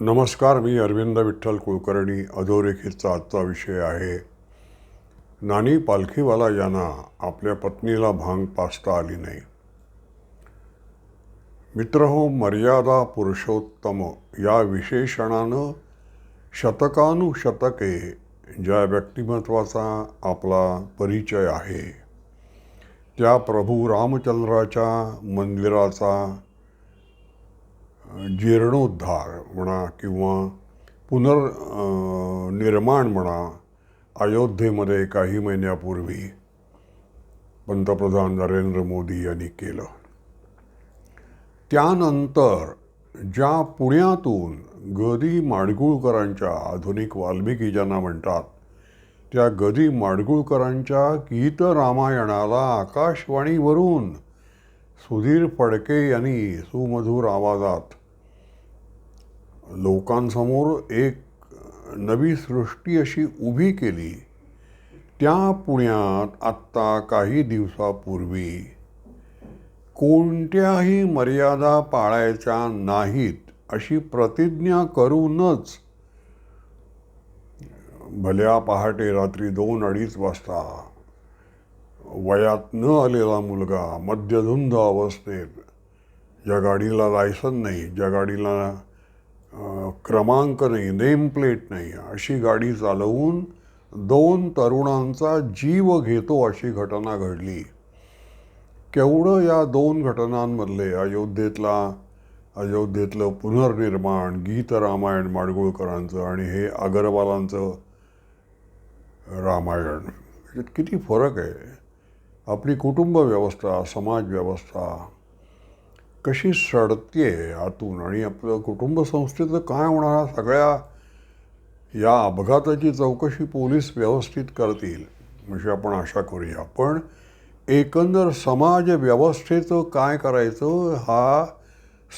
नमस्कार मी अरविंद विठ्ठल कुलकर्णी. अधोरेखितचा आजचा विषय आहे नानी पालखीवाला यांना आपल्या पत्नीला भांग पाचता आली नाही. मित्र हो मर्यादा पुरुषोत्तम या विशेषणानं शतकानुशतके ज्या व्यक्तिमत्वाचा आपला परिचय आहे त्या प्रभू रामचंद्राच्या मंदिराचा जीर्णोद्धार म्हणा किंवा पुनर्निर्माण निर्माण म्हणा अयोध्येमध्ये काही महिन्यापूर्वी पंतप्रधान नरेंद्र मोदी यांनी केलं. त्यानंतर ज्या पुण्यातून गदी माडगुळकरांच्या आधुनिक वाल्मिकी ज्यांना म्हणतात त्या गदी माडगुळकरांच्या गीत रामायणाला आकाशवाणीवरून सुधीर फडके यांनी सुमधुर आवाजात लोकांसमोर एक नवी सृष्टी अशी उभी केली. त्या पुण्यात आत्ता काही दिवसापूर्वी कोणत्याही मर्यादा पाळायच्या नाहीत अशी प्रतिज्ञा करूनच भल्या पहाटे रात्री दोन अडीच वाजता वयात न आलेला मुलगा मद्यधुंद अवस्थेत ज्या गाडीला लायसन नाही ज्या गाडीला क्रमांक नाही नेम प्लेट नाही. अशी गाडी चालवून दोन तरुणांचा जीव घेतो अशी घटना घडली. केवढं या दोन घटनांमधले अयोध्येतला अयोध्येतलं पुनर्निर्माण गीत रामायण माडगुळकरांचं आणि हे अगरवालांचं रामायण. याच्यात किती फरक आहे. आपली कुटुंब व्यवस्था समाज व्यवस्था कशी सडते आतून आणि आपलं कुटुंब संस्थेचं काय होणार सगळ्या या अपघाताची चौकशी पोलीस व्यवस्थित करतील म्हणजे आपण आशा करूया. पण एकंदर समाज व्यवस्थेचं काय करायचं हा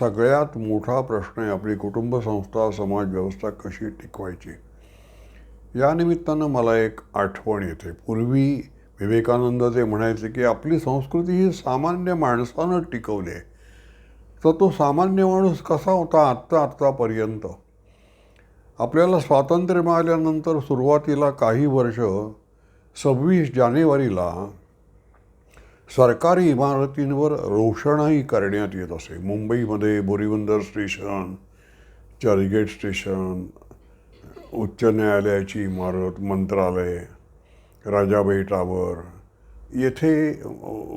सगळ्यात मोठा प्रश्न आहे आपली कुटुंब संस्था समाज व्यवस्था कशी टिकवायची. या निमित्तानं मला एक आठवण येते. पूर्वी विवेकानंद ते म्हणायचे की आपली संस्कृती ही सामान्य माणसानं टिकवली आहे. तर तो सामान्य माणूस कसा होता आत्ता आत्तापर्यंत? आपल्याला स्वातंत्र्य मिळाल्यानंतर सुरुवातीला काही वर्ष सव्वीस जानेवारीला सरकारी इमारतींवर रोषणाई करण्यात येत असे. मुंबईमध्ये बोरीबंदर स्टेशन चर्चगेट स्टेशन उच्च न्यायालयाची इमारत मंत्रालय राजाबाई टावर येथे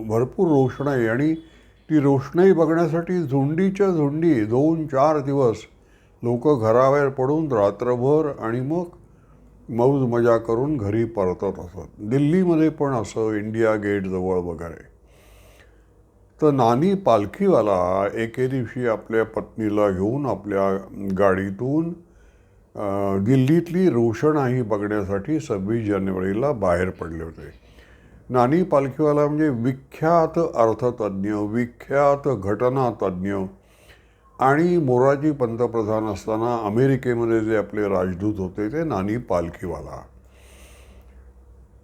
भरपूर रोषणाई आणि ती रोषणाई बघण्यासाठी झुंडीच्या झुंडी दोन चार दिवस लोक घराबाहेर पडून रात्रभर आणि मग मौज मजा करून घरी परतत असत. दिल्लीमध्ये पण असं इंडिया गेटजवळ वगैरे. तर नानी पालखीवाला एके दिवशी आपल्या पत्नीला घेऊन आपल्या गाडीतून दिल्लीतली रोषणाई बघण्यासाठी सव्वीस जानेवारीला बाहेर पडले होते. नानी पालखीवाला म्हणजे विख्यात अर्थतज्ज्ञ विख्यात घटनातज्ज्ञ आणि मोराजी पंतप्रधान असताना अमेरिकेमध्ये जे आपले राजदूत होते ते नानी पालखीवाला.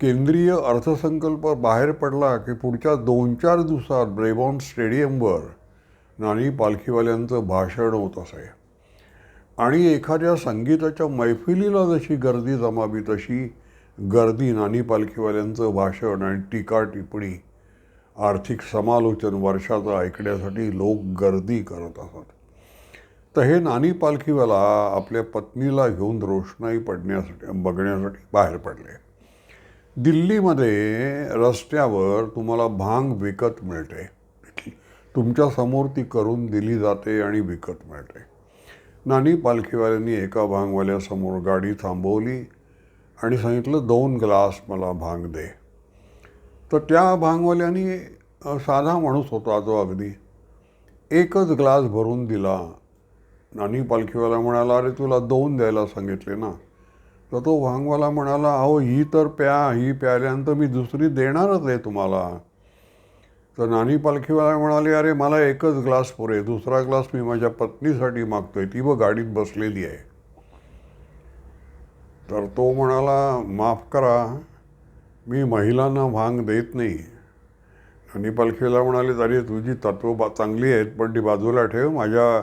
केंद्रीय अर्थसंकल्प बाहेर पडला की पुढच्या दोन चार दिवसात ब्रेबॉन स्टेडियमवर नानी पालखीवाल्यांचं भाषण होत असे. आणि एखाद्या संगीताच्या मैफिलीला जशी गर्दी जमावी तशी गर्दी नानी पालखीवाल्यांचं भाषण आणि टीका टिप्पणी आर्थिक समालोचन वर्षाचं ऐकण्यासाठी लोक गर्दी करत असत. तर हे नानी पालखीवाला आपल्या पत्नीला घेऊन रोषणाई पडण्यासाठी बघण्यासाठी बाहेर पडले. दिल्लीमध्ये रस्त्यावर तुम्हाला भांग विकत मिळते. तुमच्यासमोर ती करून दिली जाते आणि विकत मिळते. नानी पालखीवाल्यांनी एका भांगवाल्यासमोर गाडी थांबवली. आणि सांगितलं दोन ग्लास मला भांग दे. तर त्या भांगवाल्याने साधा माणूस होता तो अगदी. एकच ग्लास भरून दिला. नानी पालखीवाला म्हणाला अरे तुला दोन द्यायला सांगितले ना. तर तो भांगवाला म्हणाला अहो ही तर प्या ही प्यायल्यानंतर मी दुसरी देणारच आहे तुम्हाला. तर नानी पालखीवाला म्हणाले अरे मला एकच ग्लास पुरे दुसरा ग्लास मी माझ्या पत्नीसाठी मागतोय ती व गाडीत बसलेली आहे. तर तो म्हणाला माफ करा मी महिलांना भांग देत नाही. आणि पालखीला म्हणाले अरे तुझी तत्व बा चांगली आहेत पण ती बाजूला ठेव माझ्या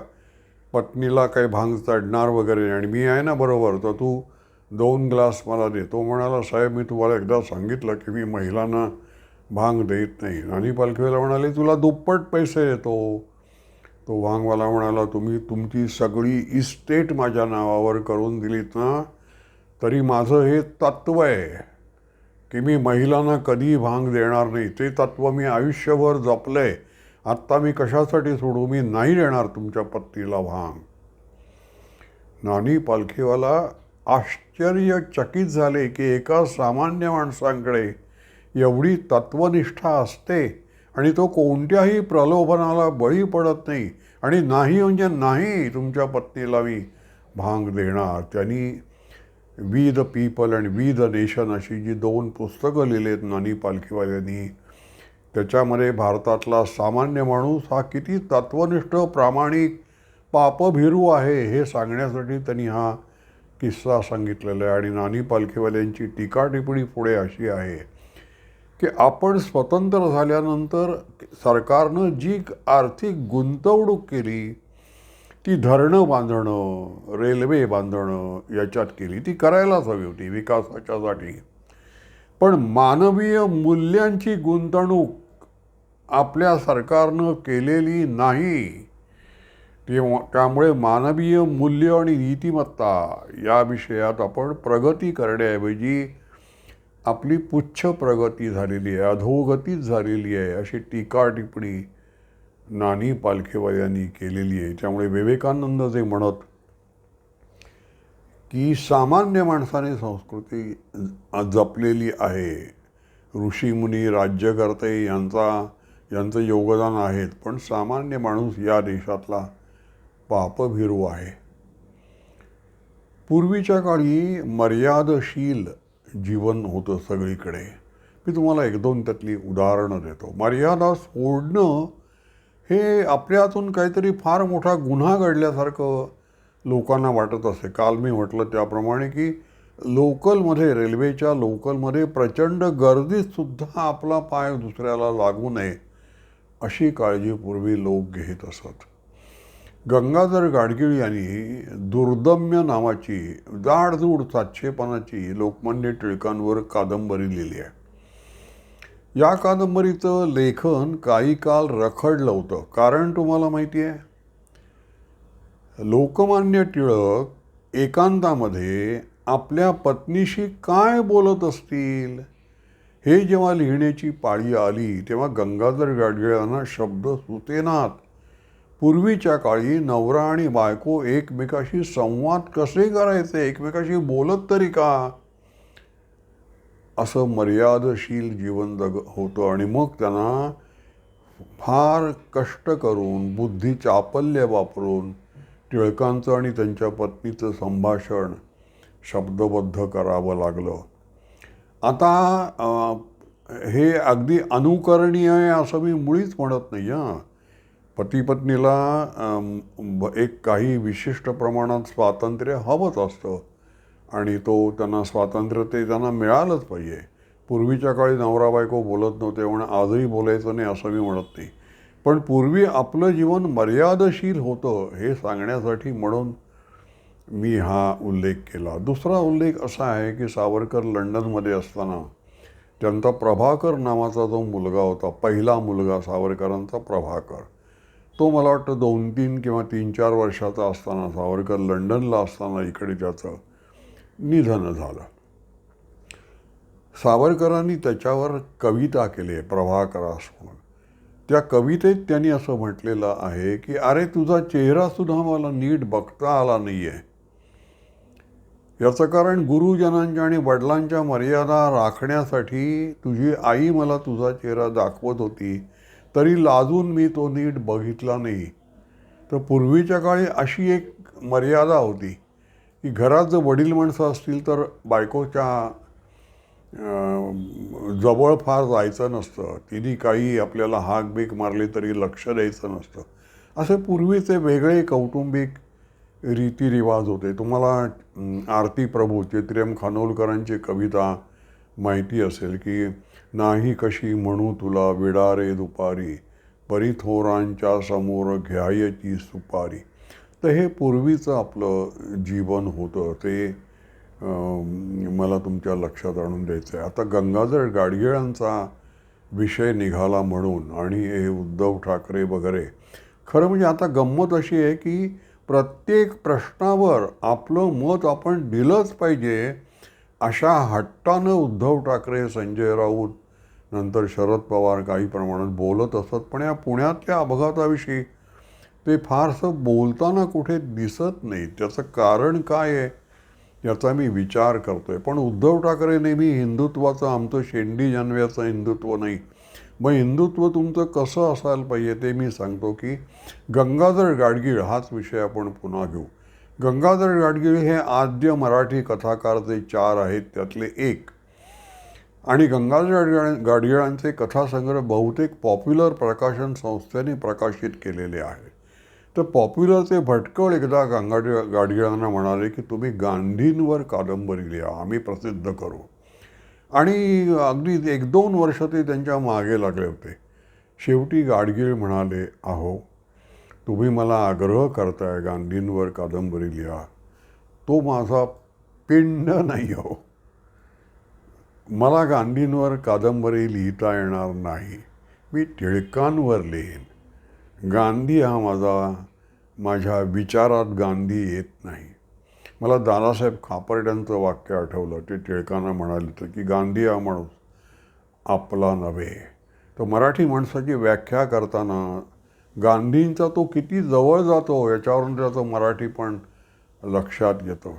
पत्नीला काही भांग चढणार वगैरे नाही. आणि मी आहे ना बरोबर तर तू दोन ग्लास मला दे. तो म्हणाला साहेब मी तुम्हाला एकदा सांगितलं की मी महिलांना भांग देत नाही. आणि पालखीवाला म्हणाले तुला दुप्पट पैसे देतो तो भांगवाला म्हणाला तुम्ही तुमची सगळी इस्टेट माझ्या नावावर करून दिलीत ना तरी माझं हे तत्त्व आहे की मी महिलांना कधीही भांग देणार नाही. ते तत्त्व मी आयुष्यभर जपलं आहे आत्ता मी कशासाठी सोडू? मी नाही देणार तुमच्या पत्नीला भांग. नानी पालखीवाला आश्चर्यचकित झाले की एका सामान्य माणसांकडे एवढी तत्वनिष्ठा असते आणि तो कोणत्याही प्रलोभनाला बळी पडत नाही. आणि नाही म्हणजे नाही तुमच्या पत्नीला मी भांग देणार. त्यांनी we the people and we the nation अशी जी दोन पुस्तकं लिहिलेत नानी पालखीवाल्यांनी त्याच्यामध्ये भारतातला सामान्य माणूस हा किती तत्वनिष्ठ प्रामाणिक पापभिरू आहे हे सांगण्यासाठी त्यांनी हा किस्सा सांगितलेला आहे. आणि नानी पालखीवाल्यांची टीका टिप्पणी पुढे अशी आहे की आपण स्वतंत्र झाल्यानंतर सरकारनं जी आर्थिक गुंतवणूक केली ती धरणं बांधणं रेल्वे बांधणं याच्यात केली. ती करायलाच हवी होती विकासाच्यासाठी. पण मानवीय मूल्यांची गुंतवणूक आपल्या सरकारनं केलेली नाही. तेव्हा त्यामुळे मानवीय मूल्य आणि नीतिमत्ता या विषयात आपण प्रगती करण्याऐवजी आपली पुच्छ प्रगती झालेली आहे अधोगतीच झालेली आहे अशी टीका टिप्पणी नानी पालखेवाल्यांनी केलेली आहे. त्यामुळे विवेकानंद जे म्हणत की सामान्य माणसाने संस्कृती जपलेली आहे. ऋषीमुनी राज्यकर्ते यांचा यांचं योगदान आहेत पण सामान्य माणूस या देशातला पापभिरू आहे. पूर्वीच्या काळी मर्यादशील जीवन होतं सगळीकडे. मी तुम्हाला एक दोन त्यातली उदाहरणं देतो. मर्यादा सोडणं हे आपल्यातून काहीतरी फार मोठा गुन्हा घडल्यासारखं लोकांना वाटत असे. काल मी म्हटलं त्याप्रमाणे की लोकलमध्ये रेल्वेच्या लोकलमध्ये प्रचंड गर्दीतसुद्धा आपला पाय दुसऱ्याला लागू नये अशी काळजी पूर्वी लोक घेत असत. गंगाधर गाडगिळ यांनी दुर्दम्य नावाची जाडजूड सातशेपणाची लोकमान्य टिळकांवर कादंबरी लिहिली आहे. या कादंबरीचं लेखन काही काल रखडलं होतं. कारण तुम्हाला माहिती आहे लोकमान्य टिळक एकांतामध्ये आपल्या पत्नीशी काय बोलत असतील? हे जेव्हा लिहिण्याची पाळी आली तेव्हा गंगाधर गाडगिळांना शब्द सुचेनात पूर्वीच्या काळी नवरा आणि बायको एकमेकाशी संवाद कसे करायचे? एकमेकाशी बोलत तरी का? असं मर्यादशील जीवन जग होतं. आणि मग त्यांना फार कष्ट करून बुद्धी चापल्य वापरून टिळकांचं आणि त्यांच्या पत्नीचं संभाषण शब्दबद्ध करावं लागलं. आता हे अगदी अनुकरणीय आहे असं मी मुळीच म्हणत नाही हां. पतीपत्नीला एक काही विशिष्ट प्रमाणात स्वातंत्र्य हवंच असतं. आणि तो त्यांना स्वातंत्र्य ते त्यांना मिळालंच पाहिजे. पूर्वीच्या काळी नवरा बायको बोलत नव्हते म्हणून आजही बोलायचं नाही असं मी म्हणत नाही. पण पूर्वी आपलं जीवन मर्यादशील होतं हे सांगण्यासाठी म्हणून मी हा उल्लेख केला. दुसरा उल्लेख असा आहे की सावरकर लंडनमध्ये असताना त्यांचा प्रभाकर नावाचा जो मुलगा होता पहिला मुलगा सावरकरांचा प्रभाकर तो मला वाटतं दोन तीन किंवा तीन चार वर्षाचा असताना सावरकर लंडनला असताना इकडे त्याचं निधन झालं. सावरकरांनी त्याच्यावर कविता केली आहे प्रभाकरास म्हणून. त्या कवितेत त्यांनी असं म्हटलेलं आहे की अरे तुझा चेहरासुद्धा मला नीट बघता आला नाही आहे याचं कारण गुरुजनांच्या आणि वडिलांच्या मर्यादा राखण्यासाठी तुझी आई मला तुझा चेहरा दाखवत होती तरी लाजून मी तो नीट बघितला नाही. तर पूर्वीच्या काळी अशी एक मर्यादा होती की घरात जर वडील माणसं असतील तर बायकोच्या जवळ फार जायचं नसतं. तिने काही आपल्याला हाक बीक मारली तरी लक्ष द्यायचं नसतं. असे पूर्वीचे वेगळे कौटुंबिक रीतिरिवाज होते. तुम्हाला आरती प्रभू चित्र्यम खानोलकरांची कविता माहिती असेल की नाही कशी म्हणू तुला विडारे दुपारी परिथोरांच्या समोर घ्यायची सुपारी. तर हे पूर्वीचं आपलं जीवन होतं. ते मला तुमच्या लक्षात आणून द्यायचं आहे आता गंगाधर गाडगिळांचा विषय निघाला म्हणून आणि हे उद्धव ठाकरे वगैरे खरं म्हणजे आता गंमत अशी आहे की प्रत्येक प्रश्नावर आपलं मत आपण दिलंच पाहिजे अशा हट्टानं उद्धव ठाकरे संजय राऊत नंतर शरद पवार काही प्रमाणात बोलत असत पण या पुण्यातल्या अपघाताविषयी ते फारसं बोलताना कुठे दिसत नाही. त्याचं कारण काय आहे याचा मी विचार करतो आहे पण उद्धव ठाकरे नेहमी हिंदुत्वाचं आमचं शेंडी जानव्याचं हिंदुत्व नाही. मग हिंदुत्व तुमचं कसं असायला पाहिजे ते मी सांगतो की गंगाधर गाडगीळ हाच विषय आपण पुन्हा घेऊ. गंगाधर गाडगीळ हे आद्य मराठी कथाकार जे चार आहेत त्यातले एक. आणि गंगाधर गाडगिळ गाडगिळांचे कथासंग्रह बहुतेक पॉप्युलर प्रकाशन संस्थेने प्रकाशित केलेले आहेत तर पॉप्युलरचे भटकळ एकदा गंगाधर गाडगिळांना म्हणाले की तुम्ही गांधींवर कादंबरी लिहा आम्ही प्रसिद्ध करू. आणि अगदी एक दोन वर्ष ते त्यांच्या मागे लागले होते. शेवटी गाडगीळ म्हणाले आहो तुम्ही मला आग्रह करताय गांधींवर कादंबरी लिहा. तो माझा पिंड नाही हो मला गांधींवर कादंबरी लिहिता येणार नाही. मी टिळकांवर लिहीन. गांधी हा माझा माझ्या विचारात गांधी येत नाही. मला दादासाहेब खापर्ड्यांचं वाक्य आठवलं. ते टिळकांना म्हणाले तर की गांधी हा माणूस आपला नव्हे. तर मराठी माणसाची व्याख्या करताना गांधींचा तो किती जवळ जातो याच्यावरून त्याचं मराठी पण लक्षात येतं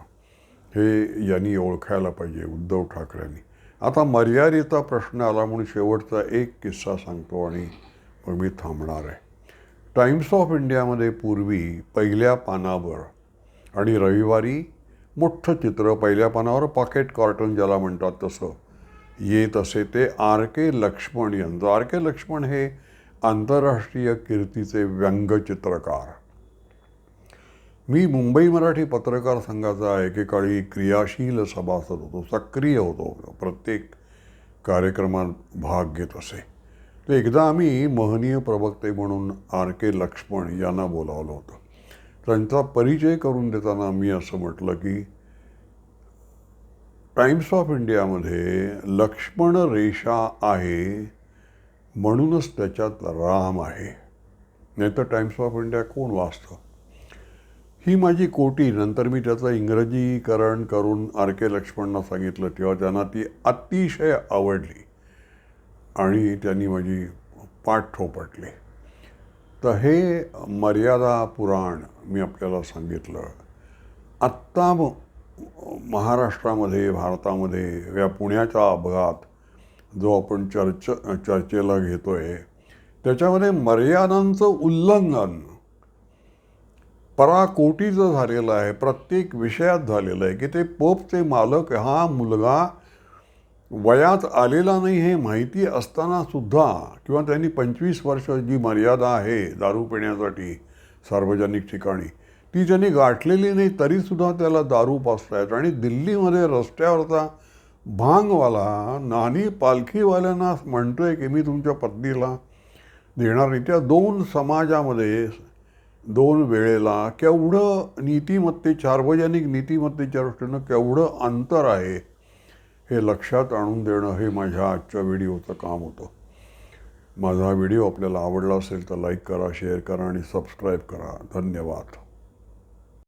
हे यांनी ओळखायला पाहिजे उद्धव ठाकरेंनी. आता मर्यादेचा प्रश्न आला म्हणून शेवटचा एक किस्सा सांगतो आणि मग मी थांबणार आहे. टाइम्स ऑफ इंडियामध्ये पूर्वी पहिल्या पानावर आणि रविवारी मोठं चित्र पहिल्या पानावर पॉकेट कार्टून ज्याला म्हणतात तसं येत असे ते आर के लक्ष्मण यांचं. आर के लक्ष्मण हे आंतरराष्ट्रीय कीर्तीचे व्यंगचित्रकार. मी मुंबई मराठी पत्रकार संघाचा एकेकाळी क्रियाशील सभासद होतो सक्रिय होतो प्रत्येक कार्यक्रमात भाग घेत असे. तर एकदा आम्ही महनीय प्रवक्ते म्हणून आर के लक्ष्मण यांना बोलावलं होतं. त्यांचा परिचय करून देताना मी असं म्हटलं की टाइम्स ऑफ इंडियामध्ये लक्ष्मण रेषा आहे म्हणूनच त्याच्यात राम आहे. नाहीतर टाइम्स ऑफ इंडिया कोण वाचतं? ही माझी कोटी नंतर मी त्याचं इंग्रजीकरण करून आर के लक्ष्मणना सांगितलं तेव्हा त्यांना ती अतिशय आवडली. आणि त्यांनी माझी पाठ थोपटली. तर हे मर्यादा पुराण मी आपल्याला सांगितलं. आत्ता महाराष्ट्रामध्ये भारतामध्ये या पुण्याचा अपघात जो आपण चर्च चर्चेला घेतो आहे त्याच्यामध्ये मर्यादांचं उल्लंघन पराकोटीचं झालेलं आहे प्रत्येक विषयात झालेलं आहे की ते पोपचे मालक हा मुलगा वयात आलेला नाही हे माहिती असतानासुद्धा किंवा त्यांनी पंचवीस वर्ष जी मर्यादा आहे दारू पिण्यासाठी सार्वजनिक ठिकाणी ती ज्यांनी गाठलेली नाही तरीसुद्धा त्याला दारू पासतायत आणि दिल्लीमध्ये रस्त्यावरचा भांगवाला नानी पालखीवाल्यांना म्हणतोय की मी तुमच्या पत्नीला देणार नाही. त्या दोन समाजामध्ये दोन वेळेला केवढं नीतिमत्ते सार्वजनिक नीतिमत्तेच्या दृष्टीनं केवढं अंतर आहे हे लक्षात आणून देणं हे माझ्या आजच्या व्हिडिओचं काम होतं. माझा व्हिडिओ आपल्याला आवडला असेल तर लाईक करा शेअर करा आणि सबस्क्राईब करा. धन्यवाद.